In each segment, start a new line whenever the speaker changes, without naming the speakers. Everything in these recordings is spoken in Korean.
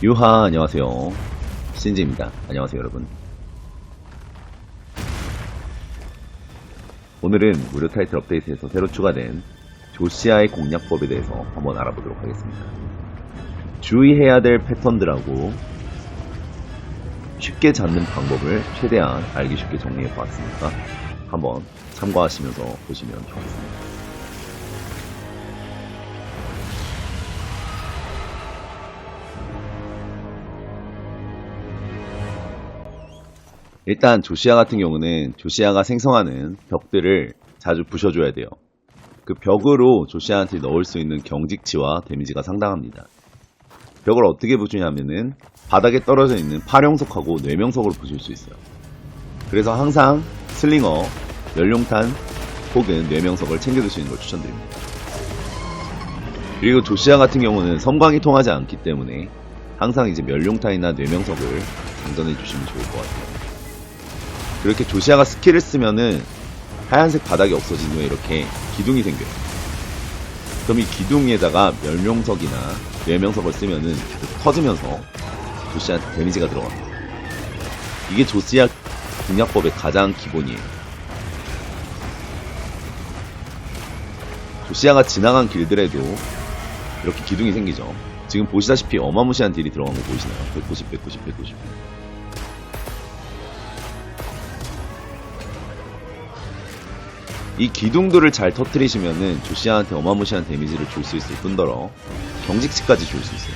유하 안녕하세요. 신지입니다. 안녕하세요 여러분. 오늘은 무료 타이틀 업데이트에서 새로 추가된 조시아의 공략법에 대해서 한번 알아보도록 하겠습니다. 주의해야 될 패턴들하고 쉽게 잡는 방법을 최대한 알기 쉽게 정리해 보았으니까 한번 참고하시면서 보시면 좋겠습니다 일단 조시아 같은 경우는 조시아가 생성하는 벽들을 자주 부셔줘야 돼요. 그 벽으로 조시아한테 넣을 수 있는 경직치와 데미지가 상당합니다. 벽을 어떻게 부수냐면은 바닥에 떨어져 있는 파령석하고 뇌명석으로 부술 수 있어요. 그래서 항상 슬링어, 연룡탄 혹은 뇌명석을 챙겨두시는 걸 추천드립니다. 그리고 조시아 같은 경우는 섬광이 통하지 않기 때문에 항상 이제 멸룡탄이나 뇌명석을 장전해 주시면 좋을 것 같아요. 그렇게 조시아가 스킬을 쓰면은 하얀색 바닥이 없어진 후에 이렇게 기둥이 생겨요. 그럼 이 기둥에다가 멸명석이나 뇌명석을 쓰면은 계속 터지면서 조시아한테 데미지가 들어갑니다. 이게 조시아 공략법의 가장 기본이에요. 조시아가 지나간 길들에도 이렇게 기둥이 생기죠. 지금 보시다시피 어마무시한 딜이 들어간 거 보이시나요? 190, 190, 190. 이 기둥들을 잘 터트리시면은 조시아한테 어마무시한 데미지를 줄 수 있을 뿐더러 경직치까지 줄 수 있어요.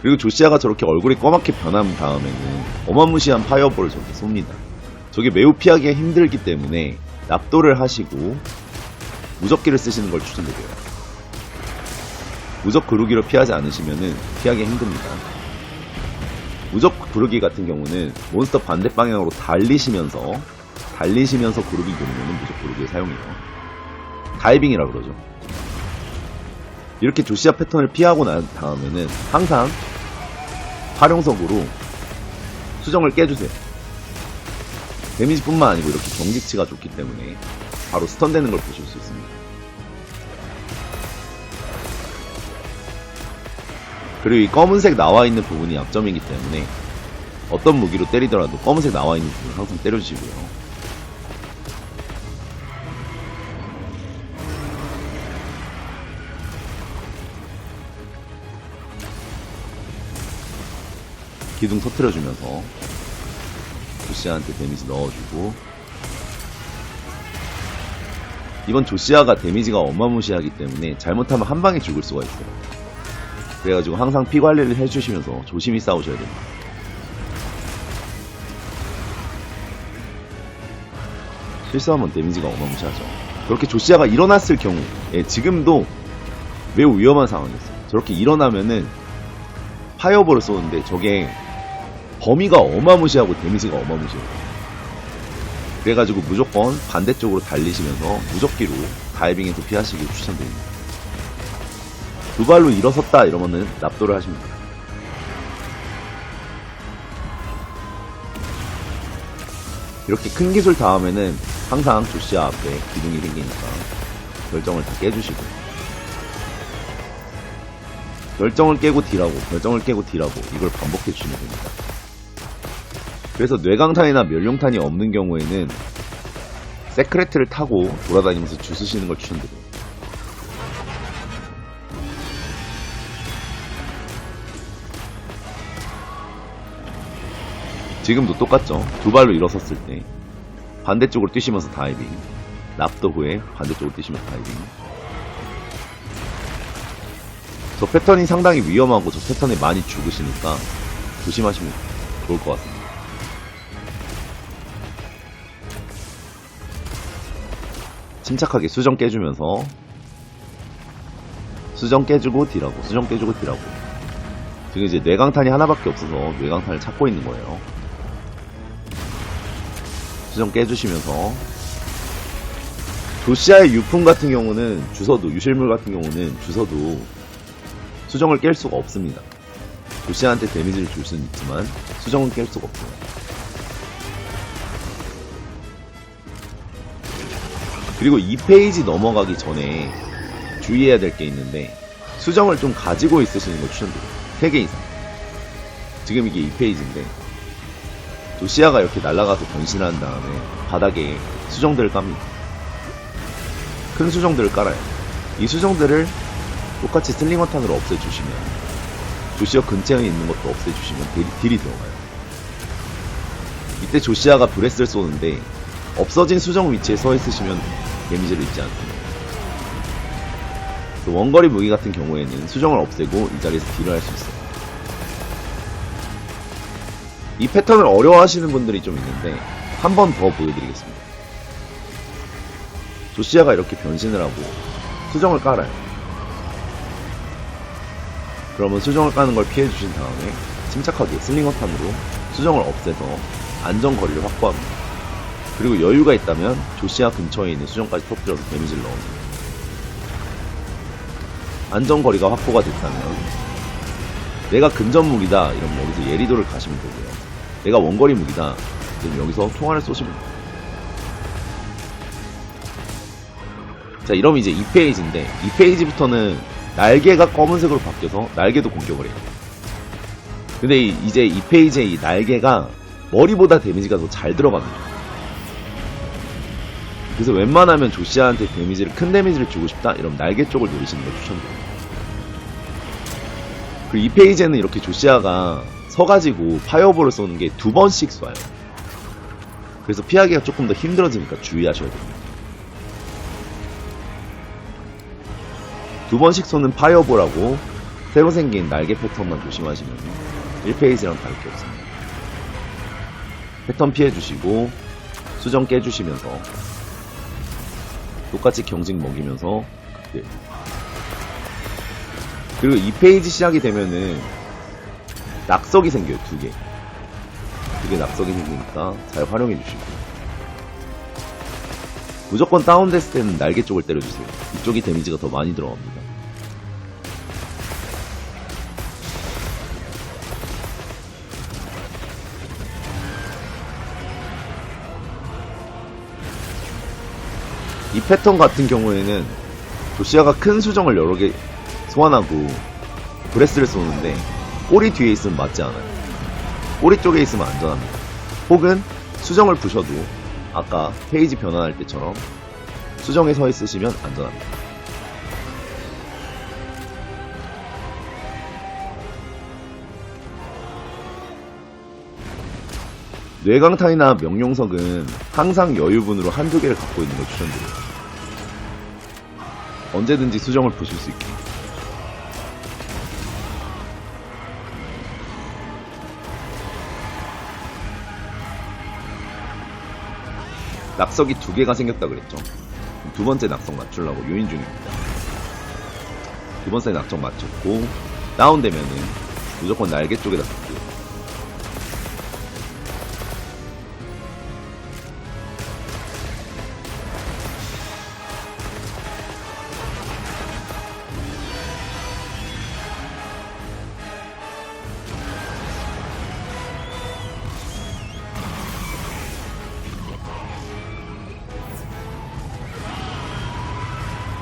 그리고 조시아가 저렇게 얼굴이 검맣게 변한 다음에는 어마무시한 파이어볼을 저렇게 쏩니다. 저게 매우 피하기가 힘들기 때문에 납도를 하시고 무적기를 쓰시는 걸 추천드려요. 무적 구르기로 피하지 않으시면은 피하기 힘듭니다. 무적 구르기 같은 경우는 몬스터 반대 방향으로 달리시면서 달리시면서 구르기 누르면 무적 구르기를 사용해요. 다이빙이라 그러죠. 이렇게 조시아 패턴을 피하고 난 다음에는 항상 활용석으로 수정을 깨주세요. 데미지뿐만 아니고 이렇게 경직치가 좋기 때문에 바로 스턴되는 걸 보실 수 있습니다. 그리고 이 검은색 나와 있는 부분이 약점이기 때문에 어떤 무기로 때리더라도 검은색 나와 있는 부분 항상 때려주시고요. 기둥 터트려주면서 조시아한테 데미지 넣어주고 이번 조시아가 데미지가 어마무시하기 때문에 잘못하면 한 방에 죽을 수가 있어요. 그래가지고 항상 피 관리를 해주시면서 조심히 싸우셔야 됩니다. 실수하면 데미지가 어마무시하죠. 그렇게 조시아가 일어났을 경우, 예, 지금도 매우 위험한 상황이었어요. 저렇게 일어나면은 파이어볼을 쏘는데 저게 범위가 어마무시하고 데미지가 어마무시해요. 그래가지고 무조건 반대쪽으로 달리시면서 무적기로 다이빙해서 피하시길 추천드립니다. 두 발로 일어섰다 이러면은 납도를 하십니다. 이렇게 큰 기술 다음에는 항상 조시아 앞에 기둥이 생기니까 결정을 다 깨주시고 결정을 깨고 딜하고 결정을 깨고 딜하고 이걸 반복해 주시면 됩니다. 그래서 뇌강탄이나 멸룡탄이 없는 경우에는 세크레트를 타고 돌아다니면서 주 쓰시는 걸 추천드려요. 지금도 똑같죠. 두 발로 일어섰을 때 반대쪽으로 뛰시면서 다이빙 납도 후에 반대쪽으로 뛰시면서 다이빙 저 패턴이 상당히 위험하고 저 패턴에 많이 죽으시니까 조심하시면 좋을 것 같습니다. 침착하게 수정 깨주면서 수정 깨주고 딜하고 수정 깨주고 딜하고 지금 이제 뇌강탄이 하나밖에 없어서 뇌강탄을 찾고 있는 거예요. 수정 깨주시면서 도시아의 유품 같은 경우는 주서도 유실물 같은 경우는 주서도 수정을 깰 수가 없습니다. 도시아한테 데미지를 줄 수는 있지만 수정은 깰 수가 없어요. 그리고 2페이지 넘어가기 전에 주의해야 될 게 있는데 수정을 좀 가지고 있으시는 걸 추천드려요. 3개 이상. 지금 이게 2페이지인데 조시아가 이렇게 날아가서 변신한 다음에 바닥에 수정들을 깝니다. 큰 수정들을 깔아요. 이 수정들을 똑같이 슬링어탄으로 없애주시면 조시아 근처에 있는 것도 없애주시면 딜이, 딜이 들어가요. 이때 조시아가 브레스를 쏘는데 없어진 수정 위치에 서 있으시면 데미지를 입지 않습니다. 그 원거리 무기 같은 경우에는 수정을 없애고 이 자리에서 딜을 할 수 있어요. 이 패턴을 어려워하시는 분들이 좀 있는데 한 번 더 보여드리겠습니다. 조시아가 이렇게 변신을 하고 수정을 깔아요. 그러면 수정을 까는 걸 피해주신 다음에 침착하게 슬링어탄으로 수정을 없애서 안전거리를 확보합니다. 그리고 여유가 있다면 조시아 근처에 있는 수정까지 터뜨려서 데미지를 넣습니다. 안전거리가 확보가 됐다면 내가 근접 무기다 이러면 여기서 예리도를 가시면 되고요. 내가 원거리 무기다 그럼 여기서 총알을 쏘시면 돼요. 자 이러면 이제 2페이지인데 2페이지부터는 날개가 검은색으로 바뀌어서 날개도 공격을 해요. 근데 이- 이제 2페이지의 이 날개가 머리보다 데미지가 더 잘 들어갑니다. 그래서 웬만하면 조시아한테 데미지를 큰 데미지를 주고 싶다 이러면 날개 쪽을 노리시는 걸 추천드려요. 그리고 이 페이지에는 이렇게 조시아가 서가지고 파이어볼을 쏘는 게 두 번씩 쏴요. 그래서 피하기가 조금 더 힘들어지니까 주의하셔야 됩니다. 두 번씩 쏘는 파이어볼하고 새로 생긴 날개 패턴만 조심하시면 1페이지랑 다를 게 없습니다. 패턴 피해주시고 수정 깨주시면서 똑같이 경직 먹이면서 극딜. 그리고 2페이지 시작이 되면은 낙석이 생겨요, 두 개. 두 개 낙석이 생기니까 잘 활용해 주시고. 무조건 다운됐을 때는 날개 쪽을 때려주세요. 이쪽이 데미지가 더 많이 들어갑니다. 패턴 같은 경우에는 조시아가 큰 수정을 여러 개 소환하고 브레스를 쏘는데 꼬리 뒤에 있으면 맞지 않아요. 꼬리 쪽에 있으면 안전합니다. 혹은 수정을 부셔도 아까 페이지 변환할 때처럼 수정에 서 있으시면 안전합니다. 뇌강탄이나 명용석은 항상 여유분으로 한두 개를 갖고 있는 걸 추천드려요. 언제든지 수정을 보실 수 있게. 낙석이 두 개가 생겼다 그랬죠. 두 번째 낙석 맞추려고 요인 중입니다. 두 번째 낙석 맞췄고 다운되면은 무조건 날개 쪽에다 쓸게요.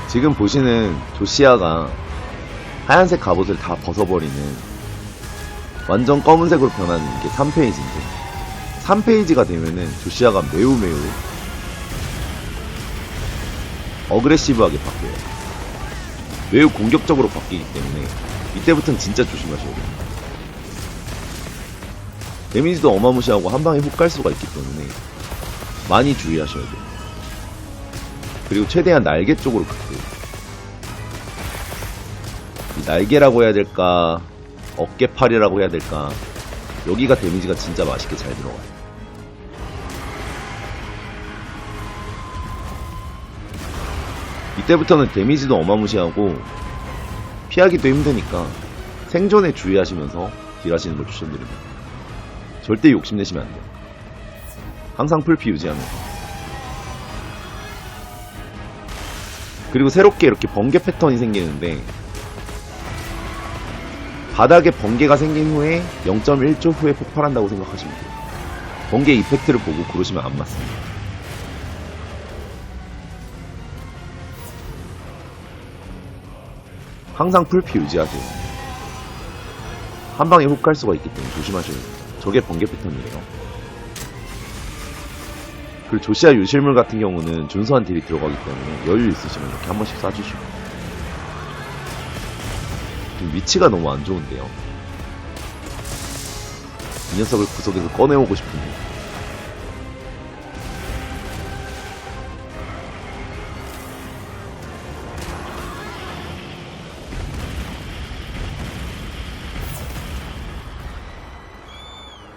지금 보시는 조시아가 하얀색 갑옷을 다 벗어버리는 완전 검은색으로 변하는 게 3페이지인데 3페이지가 되면은 조시아가 매우 매우 어그레시브하게 바뀌어요. 매우 공격적으로 바뀌기 때문에 이때부터는 진짜 조심하셔야 돼요. 데미지도 어마무시하고 한 방에 훅 갈 수가 있기 때문에 많이 주의하셔야 돼요. 그리고 최대한 날개 쪽으로. 이 날개라고 해야 될까, 어깨팔이라고 해야 될까, 여기가 데미지가 진짜 맛있게 잘 들어가요. 이때부터는 데미지도 어마무시하고, 피하기도 힘드니까, 생존에 주의하시면서 딜하시는 걸 추천드립니다. 절대 욕심내시면 안 돼요. 항상 풀피 유지하면서. 그리고 새롭게 이렇게 번개 패턴이 생기는데 바닥에 번개가 생긴 후에 0.1초 후에 폭발한다고 생각하시면 돼요. 번개 이펙트를 보고 그러시면 안 맞습니다. 항상 풀피 유지하세요. 한 방에 훅 갈 수가 있기 때문에 조심하셔야 됩니다. 저게 번개 패턴이래요. 그리고 조시아 유실물 같은 경우는 준수한 딜이 들어가기 때문에 여유 있으시면 이렇게 한 번씩 쏴주시고. 지금 위치가 너무 안 좋은데요. 이 녀석을 구석에서 꺼내오고 싶은데.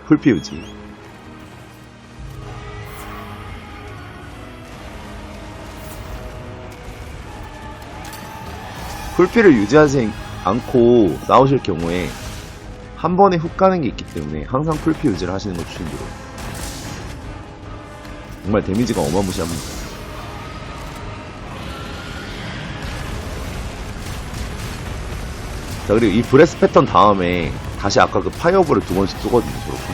풀피우지 풀피를 유지하지 않고 나오실 경우에 한 번에 훅 가는 게 있기 때문에 항상 풀피 유지를 하시는 걸 추천드려요. 정말 데미지가 어마무시합니다. 자, 그리고 이 브레스 패턴 다음에 다시 아까 그 파이어볼을 두 번씩 쏘거든요, 저렇게.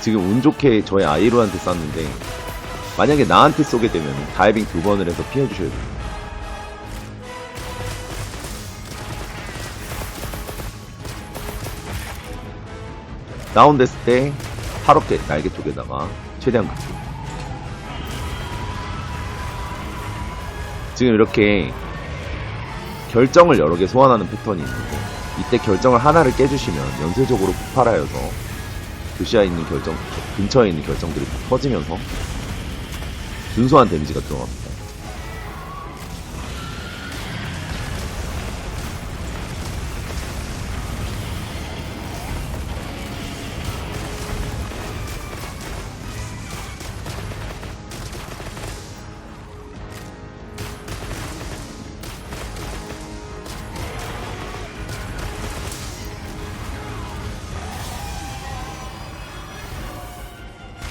지금 운 좋게 저의 아이로한테 쐈는데, 만약에 나한테 쏘게 되면 다이빙 두 번을 해서 피해주셔야 돼요. 다운됐을 때 파롭게 날개 쪽에다가 최대한 긋기 지금 이렇게 결정을 여러 개 소환하는 패턴이 있는데 이때 결정을 하나를 깨주시면 연쇄적으로 폭발하여서 교시아에 있는 결정 근처에 있는 결정들이 다 터지면서 준수한 데미지가 들어갑니다.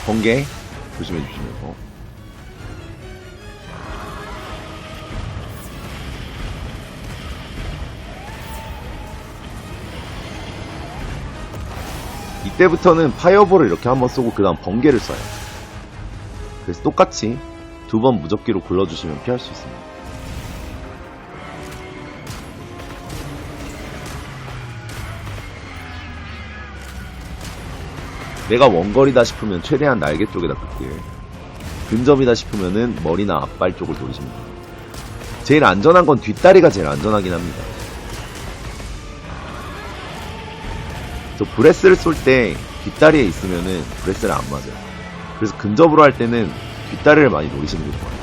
번개 조심해 주시면서. 이때부터는 파이어볼을 이렇게 한번 쏘고 그 다음 번개를 쏴요. 그래서 똑같이 두 번 무적기로 굴러주시면 피할 수 있습니다 내가 원거리다 싶으면 최대한 날개 쪽에다 긋길 근접이다 싶으면은 머리나 앞발 쪽을 노리시면 됩니다. 제일 안전한 건 뒷다리가 제일 안전하긴 합니다. 저 브레스를 쏠 때 뒷다리에 있으면은 브레스를 안 맞아요. 그래서 근접으로 할 때는 뒷다리를 많이 노리시는 게 좋아요.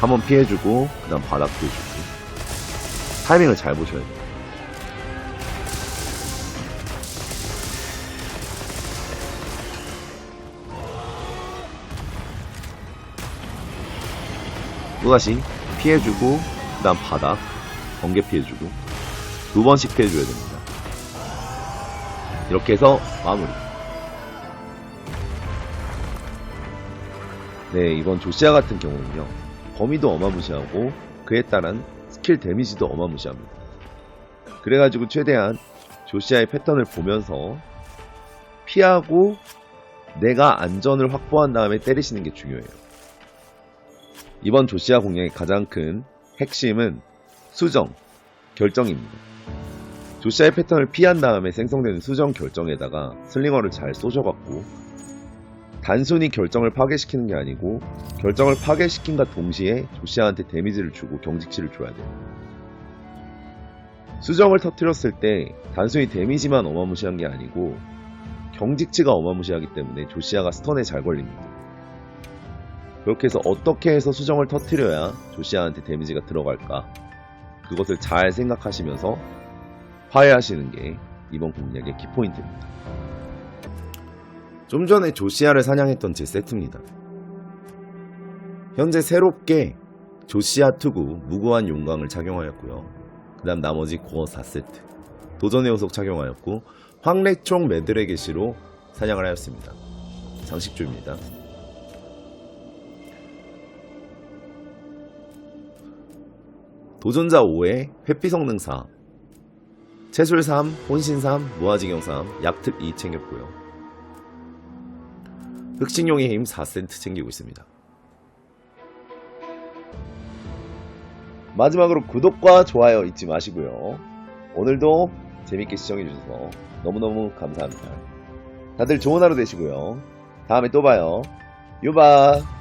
한번 피해주고 그 다음 바닥 피해주고 타이밍을 잘 보셔야 돼요. 또다시 피해주고 그 다음 바닥 번개 피해주고 두 번씩 피해줘야 됩니다. 이렇게 해서 마무리. 네 이번 조시아 같은 경우는요 범위도 어마무시하고 그에 따른 스킬 데미지도 어마무시합니다. 그래가지고 최대한 조시아의 패턴을 보면서 피하고 내가 안전을 확보한 다음에 때리시는 게 중요해요 이번 조시아 공략의 가장 큰 핵심은 수정, 결정입니다. 조시아의 패턴을 피한 다음에 생성되는 수정 결정에다가 슬링어를 잘 쏘셔갖고 단순히 결정을 파괴시키는 게 아니고 결정을 파괴시킨과 동시에 조시아한테 데미지를 주고 경직치를 줘야 돼요. 수정을 터뜨렸을 때 단순히 데미지만 어마무시한 게 아니고 경직치가 어마무시하기 때문에 조시아가 스턴에 잘 걸립니다. 그렇게 해서 어떻게 해서 수정을 터트려야 조시아한테 데미지가 들어갈까 그것을 잘 생각하시면서 화해하시는 게 이번 공략의 키포인트입니다. 좀 전에 조시아를 사냥했던 제 세트입니다. 현재 새롭게 조시아 투구 무고한 용광을 착용하였고요. 그 다음 나머지 고어 4세트 도전의 요속 착용하였고 황래총 매드레게시로 사냥을 하였습니다. 장식주입니다. 도전자 5에 회피 성능 4, 채술 3, 혼신 3, 무아지경 3, 약특 2 챙겼고요. 흑식용의 힘 4센트 챙기고 있습니다. 마지막으로 구독과 좋아요 잊지 마시고요. 오늘도 재밌게 시청해주셔서 너무너무 감사합니다. 다들 좋은 하루 되시고요. 다음에 또 봐요. 유바!